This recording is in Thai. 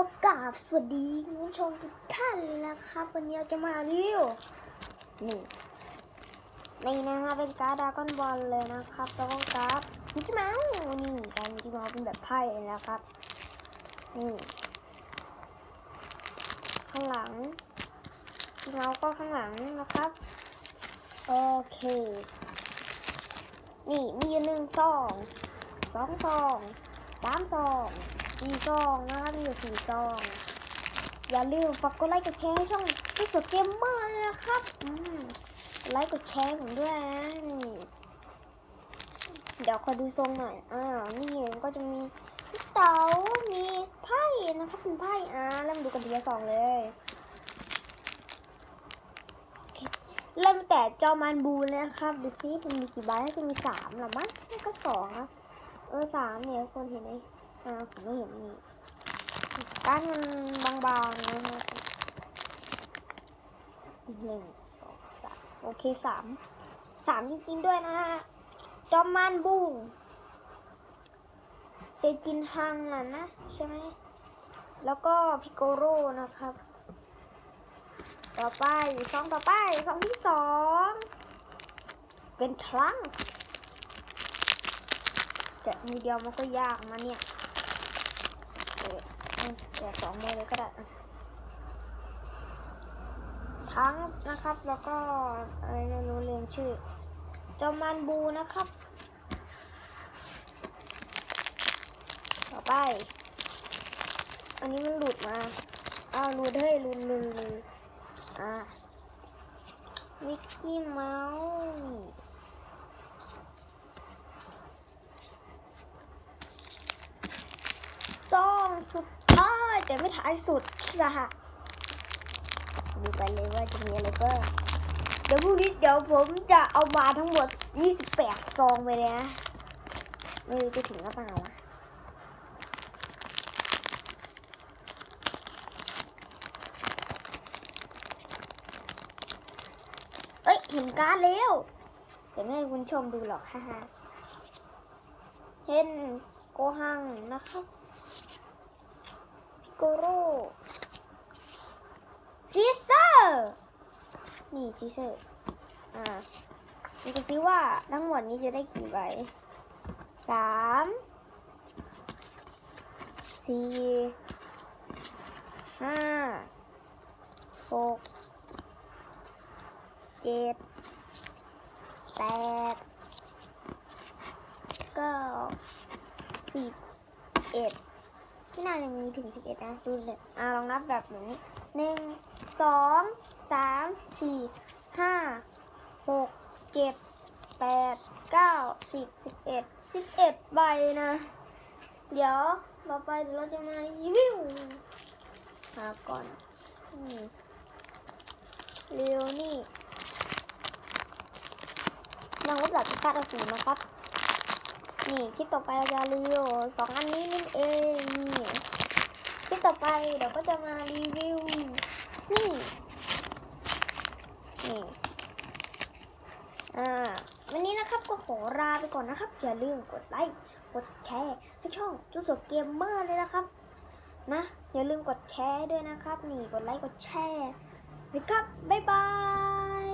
ก็กราบสวัสดีคุณผู้ชมทุกท่านนะครับ วันนี้เราจะมารีวิวนี่นี่นะฮะเป็นการ์ดดาก้อนบอลเลยนะครับแล้วก็การ์ดมิกกี้เมาส์นี่การมิกกี้เมาส์เป็นแบบไพ่เลยนะครับนี่ข้างหลังมิกกี้เมาส์ก็ข้างหลังนะครับโอเคนี่มีหนึ่งซองสองซองสามซอง สี่ซองนะครับมีอยู่สี่ซอง อย่าลืมฝากกดไลค์กดแชร์ให้ช่องที่สุดเกมเมอร์นะครับอืมกดไลค์กดแชร์ผมด้วยนะนี่เดี๋ยวขอดูทรงหน่อย อ่า นี่ก็จะมีเสามีไพ่นะครับเป็นไพ่อ่าเริ่มดูกันทีละสองเลยเริ่มแต่จอมันบูเลยนะครับ ดูซิมันมีกี่ใบจะมีสามหรอมั้งไม่ก็สองนะเออสามเนี่ยคนเห็นไหม อ่าผมไม่เห็นนี่ก้านมันบางๆนะครับหนึ่งสองสามโอเคสามสามจริงๆด้วยนะฮะจอมมันบูเซจินฮังน่ะนะ ใช่ไหม แล้วก็พิโกโร่นะครับ ต่อไปซองต่อไปซองที่สองเป็นทรังแต่มีเดียวมันก็ยากมาเนี่ย เออเดี๋ยวสองใบเลยก็ได้ทั้งนะครับแล้วก็อะไรไม่รู้ลืมชื่อจอมันบูนะครับ ต่อไป อันนี้มันหลุดมาอ้าวหลุดเฮ้ยหลุดหลุดหลุดอะมิกกี้เมาส์ซอง สุดท้ายแต่ไม่ท้ายสุดนะฮะดูไปเลยว่าจะมีอะไรบ้างเดี๋ยวพรุ่งนี้เดี๋ยวผมจะเอามาทั้งหมด 28 ซองไปเลยนะ ไม่รู้จะถึงหรือเปล่าวะเอ้ยเห็นการ์ดแล้วแต่ไม่ให้คุณชมดูหรอกฮ่าฮ่าเห็นโกหังนะครับ โกโร่ซีเซอร์นี่ซีเซอร์อ่าดูกันซิว่าทั้งหมดนี้จะได้กี่ใบสามสี่ห้าหกเจ็ดแปดเก้าสิบเอ็ด ที่น่าจะมีถึงสิบเอ็ดนะดูเลยอ่าลองนับแบบนี้หนึ่งสองสามสี่ห้าหกเจ็ดแปดเก้าสิบสิบเอ็ดสิบเอ็ดใบนะ เดี๋ยวต่อไปเดี๋ยวเราจะมารีวิวหาก่อนอเร็วนี่ยังลบหลักการเอาสีนะครับ นี่คลิปต่อไปเราจะรีวิวสองอันนี้นั่นเองนี่คลิปต่อไปเดี๋ยวก็จะมารีวิวนี่นี่อ่าวันนี้นะครับก็ขอลาไปก่อนนะครับอย่าลืมกดไลค์กดแชร์ให้ช่องจุดสดเกมเมอร์เลยนะครับ นะอย่าลืมกดแชร์ด้วยนะครับ นี่กดไลค์กดแชร์สิครับบ๊ายบาย